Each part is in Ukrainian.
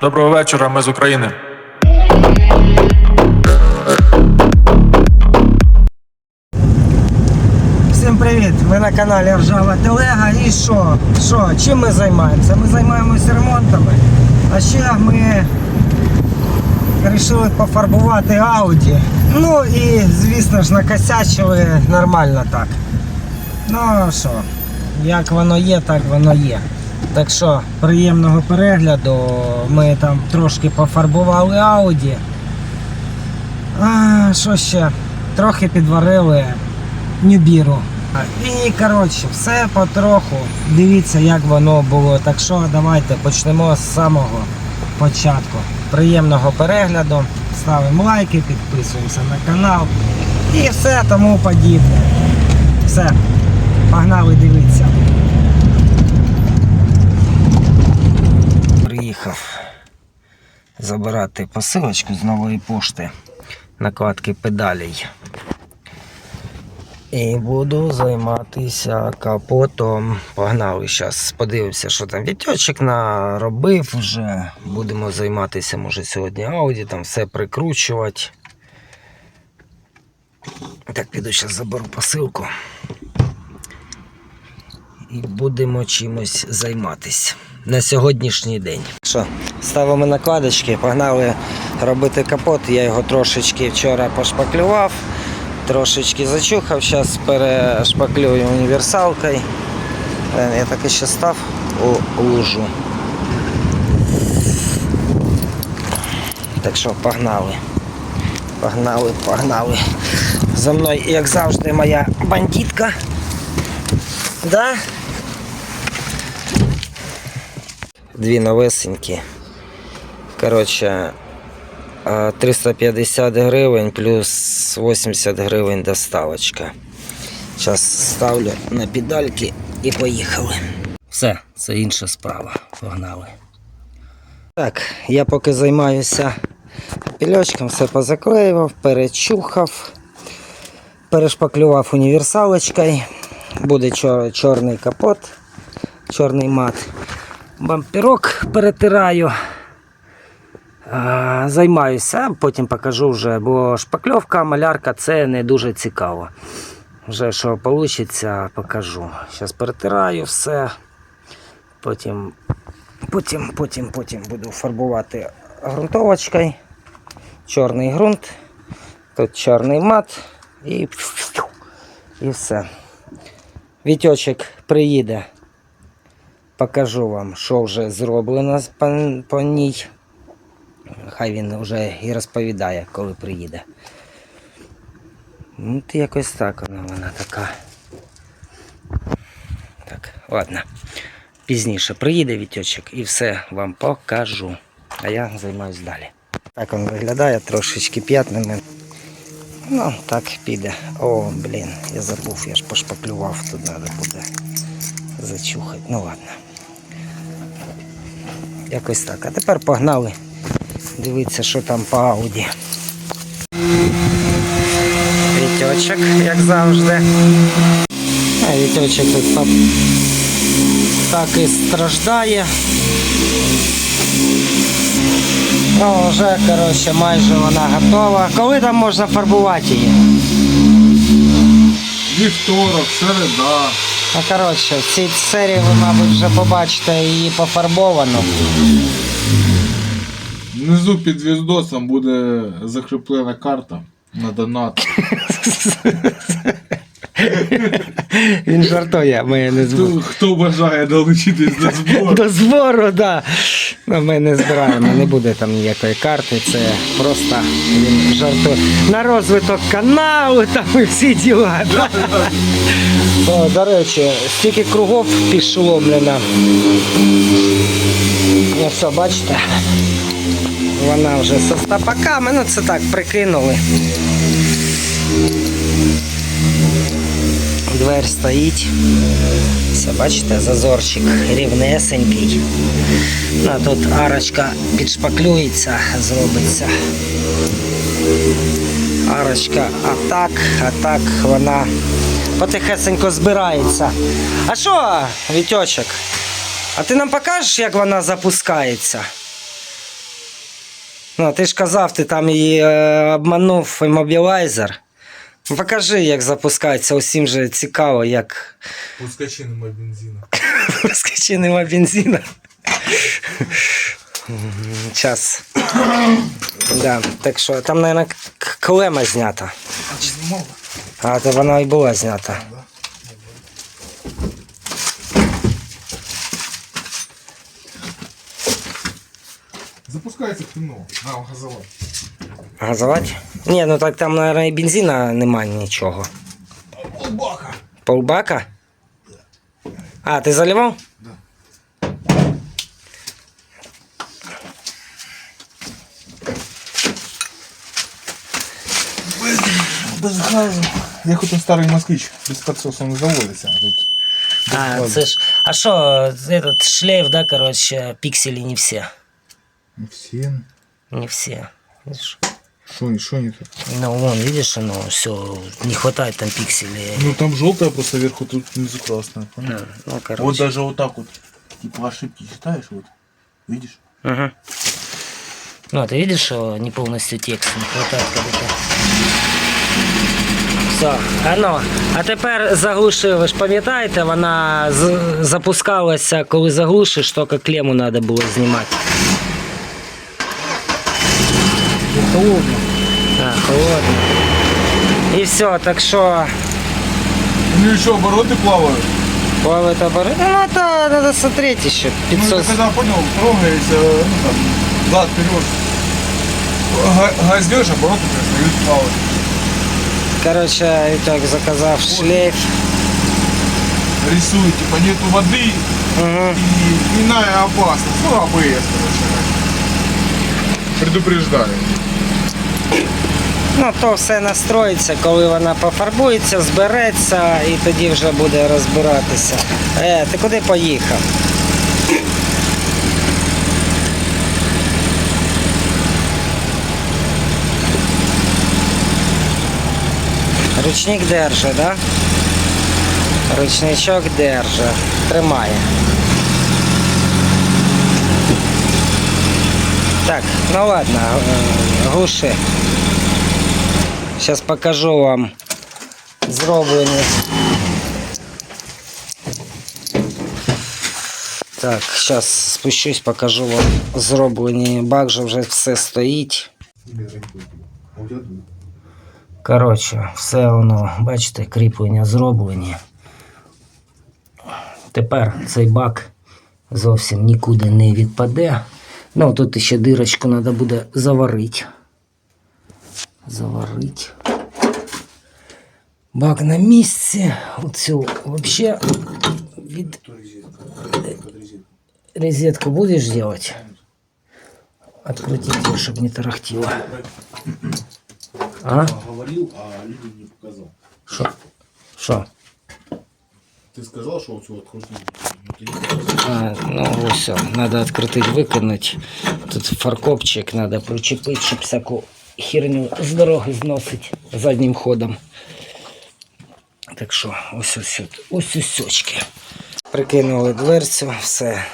Доброго вечора, ми з України. Всім привіт! Ви на каналі Ржава Телега. І що? Що? Чим ми займаємося? Ми займаємося ремонтами. А ще ми вирішили пофарбувати Audi. Ну і звісно ж накосячили нормально так. Ну що, як воно є, так воно є. Так що, приємного перегляду. Ми там трошки пофарбували Audi. А, що ще? Трохи підварили Нюбіру. І коротше, все потроху. Дивіться, як воно було. Так що давайте почнемо з самого початку. Приємного перегляду. Ставимо лайки, підписуємося на канал і все тому подібне. Все, погнали дивитися. Приїхав забирати посилочку з нової пошти. Накладки педалей. І буду займатися капотом. Погнали зараз. Подивимося, що там вітьочок наробив вже. Будемо займатися, може, сьогодні Ауді, там все прикручувати. Так, піду зараз заберу посилку. І будемо чимось займатися на сьогоднішній день. Що, ставимо накладочки, погнали робити капот. Я його трошечки вчора пошпаклював. Трошечки зачухав, зараз перешпаклюю універсалкою. Я так і ще став у лужу. Так що погнали. Погнали, погнали. За мною, як завжди, моя бандитка. Да? Дві новесенькі. Коротше, 350 гривень плюс 80 гривень доставочка. Зараз ставлю на педальки і поїхали. Все, це інша справа. Погнали. Так, я поки займаюся пільочком, все позаклеював, перечухав, перешпаклював універсалочкою. Буде чор- чорний капот, чорний мат. Бамперок перетираю. Займаюся, потім покажу вже, бо шпакльовка, малярка це не дуже цікаво. Вже що вийде, покажу. Зараз перетираю все. Потім, потім, потім, потім буду фарбувати ґрунтовочкою. Чорний ґрунт, тут чорний мат і, і все. Вітьочок приїде. Покажу вам, що вже зроблено по, ній. Хай він вже і розповідає, коли приїде. Ну, от якось так вона, вона така. Так, ладно. Пізніше приїде вітьочок і все вам покажу. А я займаюсь далі. Так він виглядає трошечки п'ятними. Ну, так піде. О, блін, я забув, я ж пошпаклював, тут треба буде зачухати. Ну ладно. Якось так. А тепер погнали. Дивіться, що там по Ауді. Вітьочок, як завжди. А вітьочок тут так, так і страждає. Ну, вже, коротше, майже вона готова. Коли там можна фарбувати її? Вівторок, середа. Ну, коротше, в цій серії ви, мабуть, вже побачите її пофарбовану. Внизу під відосом буде закріплена карта на донат. Він жартує, ми не Хто, хто бажає долучитись до збору? До збору, да. Ну, ми не збираємо, не буде там ніякої карти, це просто він жартує. На розвиток каналу там і всі діла. Да? О, до речі, стільки кругов пішло, блін. Ну все, бачите? Вона вже со стопаками, ну це так, прикинули. Дверь стоїть. Все, бачите, зазорчик рівнесенький. А тут арочка підшпаклюється, зробиться. Арочка, а так, а так вона потихесенько збирається. А що, Вітьочок? А ти нам покажеш, як вона запускається? Ну, ти ж казав, ти там її е, обманув іммобілайзер. Ну, Покажи, як запускається. Усім же цікаво, як Пускачі нема бензину. скачи нема бензина. Час. Да, так що там, мабуть, клема знята. А чи знімала? А, то вона і була знята. Запускається хреново. На, газовать. Газувати? Ні, ну так там, мабуть, і бензина немає нічого. Полбака. Полбака? А, ти заливав? Да. Без, без газу. Як ото старий москвич, без підсосу не заводиться. А тут А, це ж. А що, этот шлейф, да, короче, пікселі не всі. всі. Не всі. Видиш? Що, що не так? Ну, вон, видишь, оно все, не хватает там пикселей. Ну там желтая просто сверху, тут внизу красная. Ну, Понял? ну, Вот даже вот так вот. Типа ошибки читаешь, вот. Видишь? Мгм. Ну, ты видишь, что не полностью текст, не хватает как-то. Все, а ну, а тепер заглуши, ви ж пам'ятаєте, вона запускалася, коли заглушиш, тільки клему треба було знімати. Холодно. Холодно. І все, так що У нее еще обороты плавают. плавает оборот. Ну, это надо смотреть еще. Ну, 500... это когда, понял, трогаешься, ну там, зад вперед. Газдешь, обороты перестают плавать. Короче, так заказав шлейф. Рисует, типа нету воды Угу. и иная опасность. Ну, АБС, короче. Предупреждаю. Ну, то все настроїться, коли вона пофарбується, збереться і тоді вже буде розбиратися. Е, ти куди поїхав? Ручник держи, да? Ручничок держи. Тримає. Так, ну ладно, е, глуши. Сейчас покажу вам зроблені. Так, зараз спущусь, покажу вам зроблені. Бак же вже все стоїть. Коротше, все воно, бачите, кріплення зроблені. Тепер цей бак зовсім нікуди не відпаде. Ну, тут ще дирочку треба буде заварити заварить. Бак на місці. Оцю вообще від... Резетку будешь делать? Открутить ее, чтобы не тарахтело. А? Говорил, а люди не показал. Что? Что? Ты сказал, что вот все открутил. но ты не показал. А, ну все, надо открутить, выкинуть. Тут фаркопчик надо причепить, щоб всяку херню з дороги зносить заднім ходом. Так що, ось ось ось, ось ось. Прикинули дверцю, все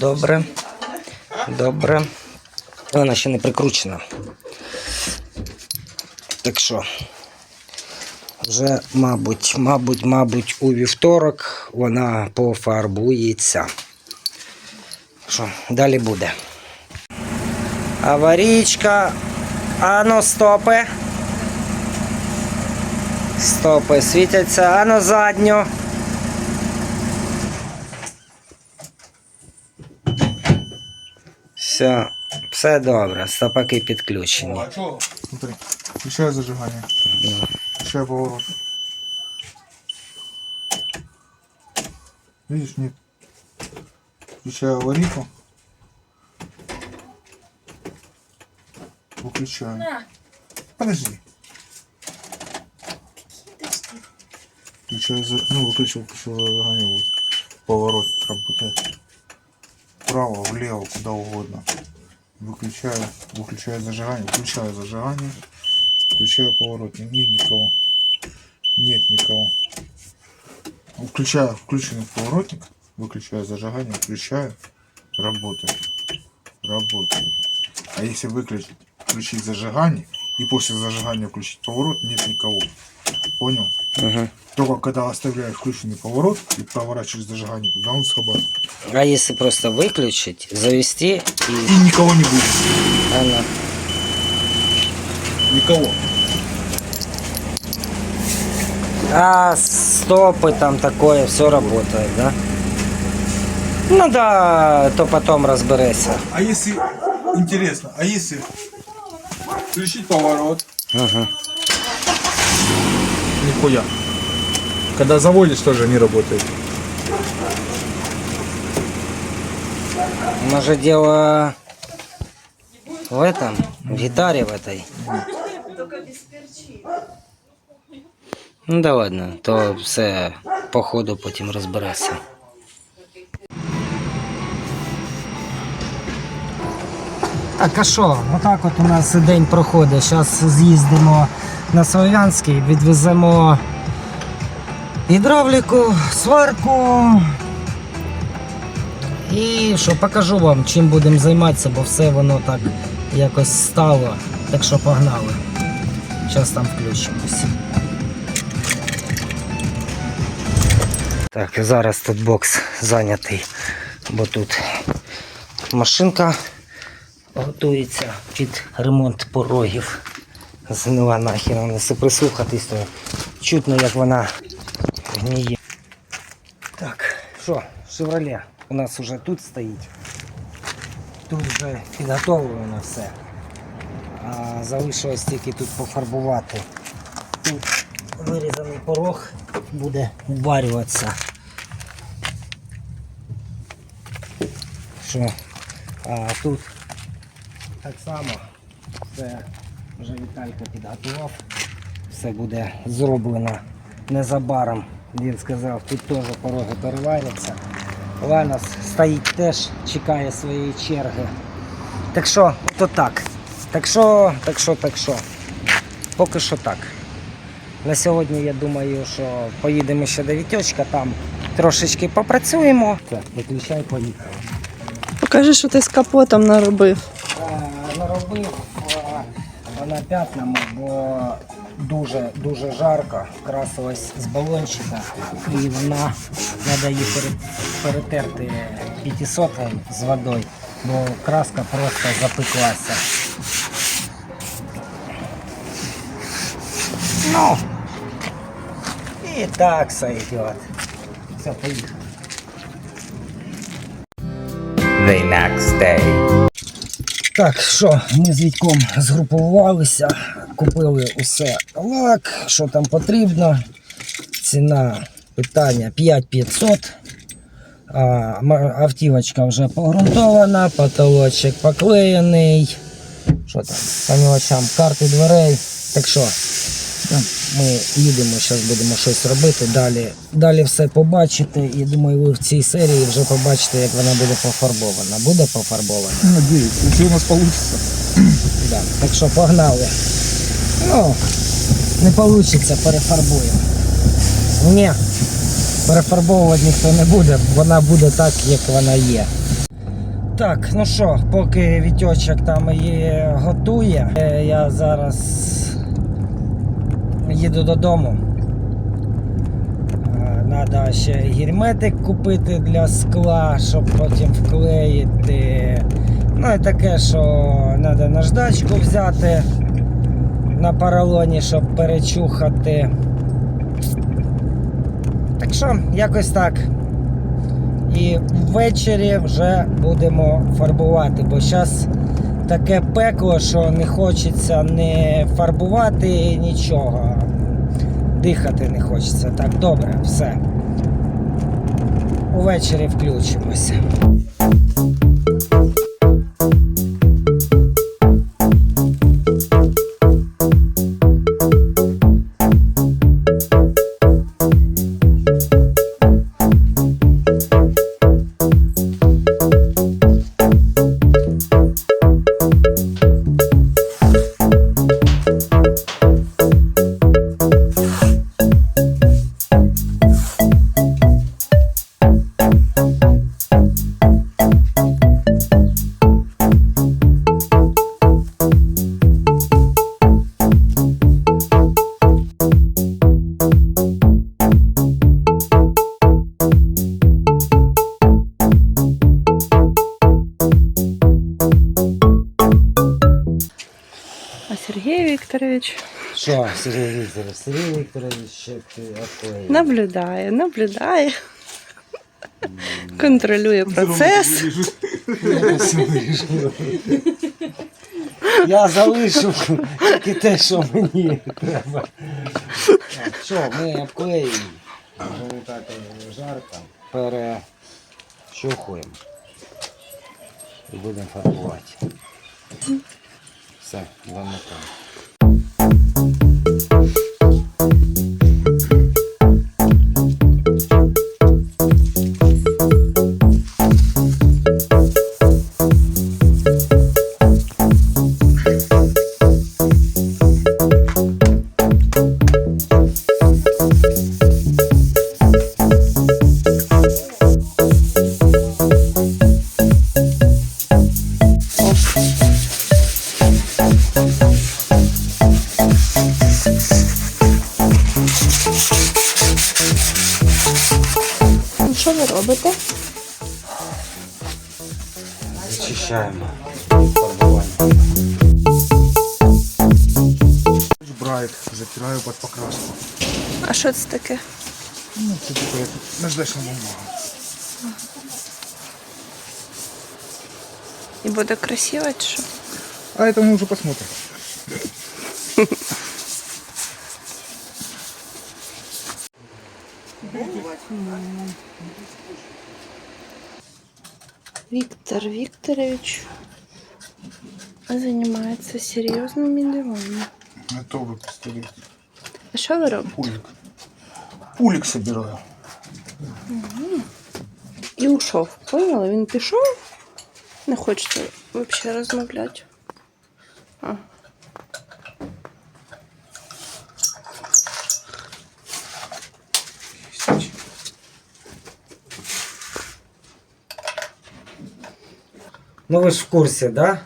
добре. Добре. Вона ще не прикручена. Так що, вже, мабуть, мабуть, мабуть, у вівторок вона пофарбується. Що, далі буде. Аварійка. Ану, стопи. Стопи світяться. Ану задню. Все, все добре, стопаки підключені. Смотри, включаю зажигание. Включаю поворот. Видишь, нет. Включаю аварийку. Выключаю. Подожди. Включаю, ну выключил, включил зажигание, вот. Поворот работает. Вправо, влево, куда угодно. Выключаю, выключаю зажигание, включаю зажигание, включаю поворотник, нет никого, нет никого. Включаю включенный поворотник, выключаю зажигание, включаю, работает, работает. А если выключить, включить зажигание и после зажигания включить поворот, нет никого. Понял? Угу. Только когда оставляешь включенный поворот и проворачиваешь зажигание, тогда он срабатывает. А если просто выключить, завести и... И никого не будет. Она... Никого. А стопы там такое, все работает, да? Ну да, то потом разберешься. А если, интересно, а если включить поворот? Угу. Нихуя. Когда заводишь, тоже не работает. Может дело в этом, в гитаре в этой. Ну да ладно, то все по ходу потім розбереться. Так, а що? Отак от у нас день проходить. Зараз з'їздимо на Слов'янський, відвеземо гідравліку, сварку. І що покажу вам, чим будемо займатися, бо все воно так якось стало. Так що погнали. Зараз там включимось. Так, зараз тут бокс зайнятий, бо тут машинка готується під ремонт порогів. Згнила нахер, не все прислухатись, то чутно як вона гніє. Так, що, Шевроле у нас уже тут стоїть. Тут вже підготовлено все. А залишилось тільки тут пофарбувати. Тут вирізаний порог буде вварюватися. Що? А тут так само все вже Віталька підготував. Все буде зроблено незабаром. Він сказав, тут теж пороги переваряться. Ланос стоїть теж, чекає своєї черги. Так що, то так. Так що, так що, так що. Поки що так. На сьогодні я думаю, що поїдемо ще до Вітьочка, там трошечки попрацюємо. Так, виключай, поїхали. Покажи, що ти з капотом наробив. Наробив е, на п'ятному, бо дуже дуже жарко, красилась з балончика, і вона треба її перетерти 500 з водою, бо краска просто запеклася. Ну, і так сойдет. Все, поїхали. The next day. Так, що, ми з Вітьком згрупувалися, купили усе лак, що там потрібно. Ціна питання 5500. Автівочка вже погрунтована, потолочок поклеєний. Що там? По карти дверей. Так що, ми їдемо, зараз будемо щось робити. Далі, далі все побачите. І думаю, ви в цій серії вже побачите, як вона буде пофарбована. Буде пофарбована? Надеюсь, если у нас получится. Да. Так що погнали. Ну, не вийде, перефарбуємо. Ні, перефарбовувати ніхто не буде, вона буде так, як вона є. Так, ну що, поки вітьочок там її готує, е, я зараз їду додому. Треба ще герметик купити для скла, щоб потім вклеїти. Ну і таке, що треба наждачку взяти на поролоні, щоб перечухати. Так що, якось так. І ввечері вже будемо фарбувати, бо зараз таке пекло, що не хочеться не фарбувати нічого. Дихати не хочеться. Так, добре, все. Увечері включимося. Вікторович Що, Сергій Вікторович, Сергій Вікторович, ще ти окей. наблюдає, наблюдає. Контролює процес. Я залишу тільки те, що мені треба. Так, Що, ми обклеїмо. Вже не так е, жарко. Перещухуємо. І будемо фарбувати. Все, замикаємо. таке? Ну, це типу як наждачна бумага. І буде красиво чи що? А это мы уже посмотрим. Віктор Вікторович займається серйозними делами. Готовый пистолет. А що ви робите? Пулик. Пулик собираю. І ушов. Поняла? Він пішов. Не хочете взагалі розмовляти. А. Ну ви ж в курсі, да?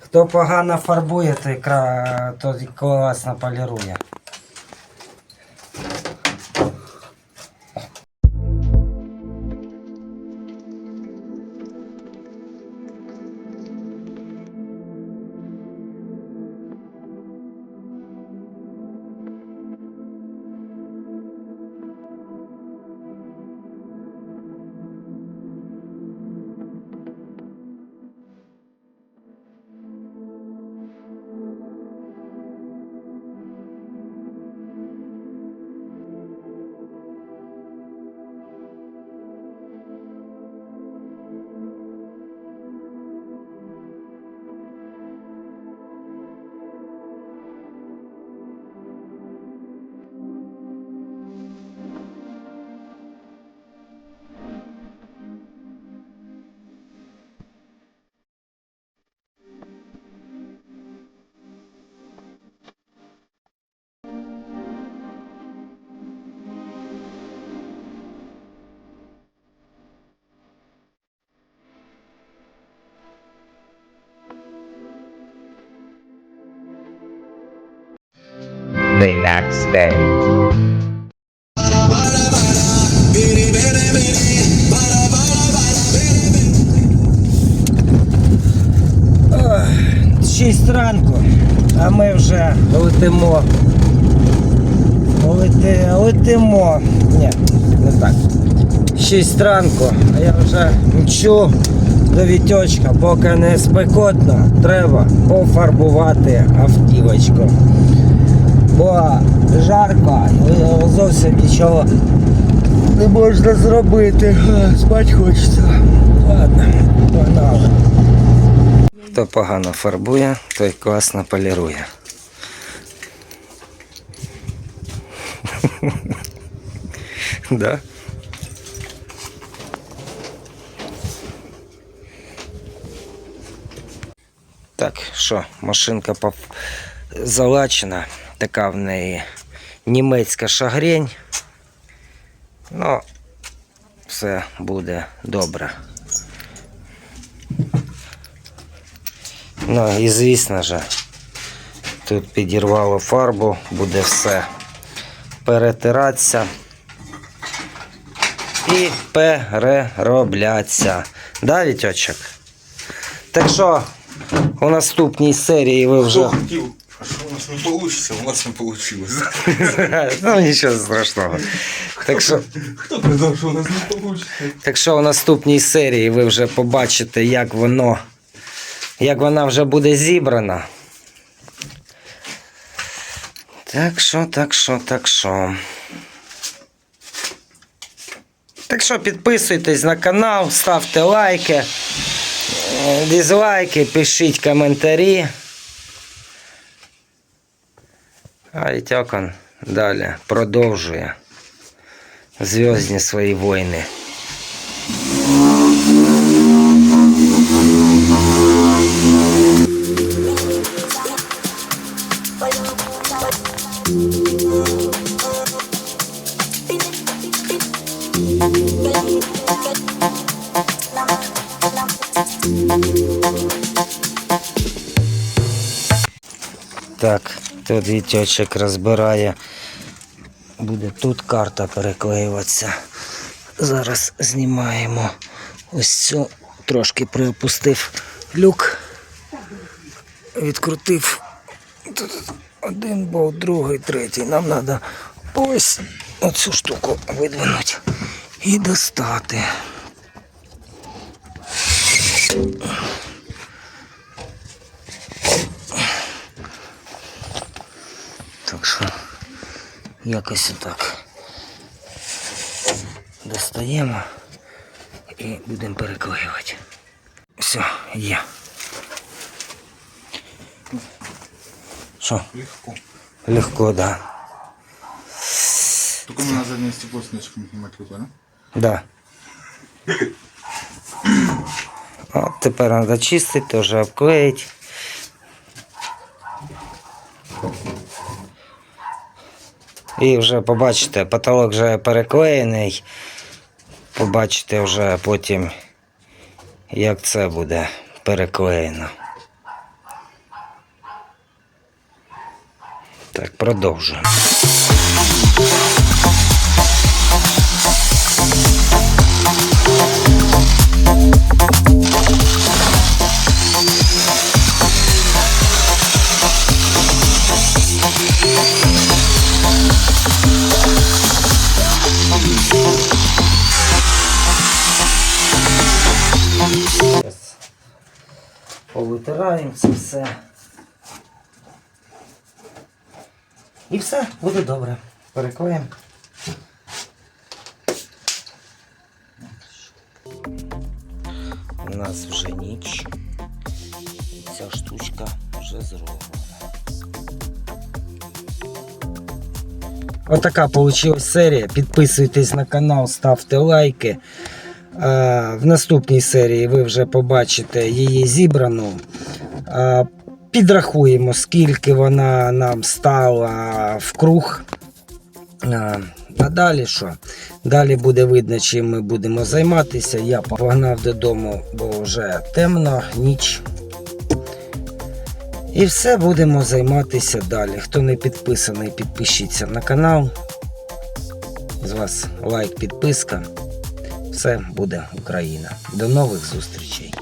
Хто погано фарбує, той, кра... той класно полірує. Next day. Шість ранку, а ми вже летимо. Лети, летимо. Ні, не так. Шість ранку, а я вже мчу до вітьочка, поки не спекотно, треба пофарбувати автівочку. Бо жарко, зовсім нічого не можна зробити. Спать хочеться. Ладно, погнали. Хто погано фарбує, той класно полірує. да? Так, що, машинка залачена, така в неї німецька шагрень. Ну, все буде добре. Ну і звісно ж, тут підірвало фарбу, буде все перетиратися і перероблятися. Да, Вітьочок? Так що у наступній серії ви вже. Нас не получится? У нас не получилось. ну нічого страшного. Так що, Кто сказал, что у нас не получится? так що у наступній серії ви вже побачите, як воно, як вона вже буде зібрана. Так що, так що, так що. Так що підписуйтесь на канал, ставте лайки, е, дизлайки, пишіть коментарі. А Ітякон далі продовжує зв'язні свої війни. Так, Тут вітьочок розбирає. Буде тут карта переклеюватися. Зараз знімаємо ось цю. Трошки приопустив люк. Відкрутив. Тут один болт, другий, третій. Нам треба ось оцю штуку видвинути і достати. Так що якось отак. Достаємо і будемо переклеювати. Все, є. Що? Легко. Легко, да. Только мы на заднее стекло снежком не накрыть, да? Да. От тепер треба чистити, теж обклеїти. І вже побачите, потолок вже переклеєний. Побачите вже потім, як це буде переклеєно. Так, продовжуємо. Повитираємо це все. І все, буде добре. Переклеїмо. У нас вже ніч. Ця штучка вже зроблена. Отака вийшла серія. Підписуйтесь на канал, ставте лайки. А, В наступній серії ви вже побачите її зібрану. Підрахуємо, скільки вона нам стала в круг. А, а далі що? Далі буде видно, чим ми будемо займатися. Я погнав додому, бо вже темно, ніч. І все будемо займатися далі. Хто не підписаний, підпишіться на канал. З вас лайк, підписка. Все буде Україна. До нових зустрічей.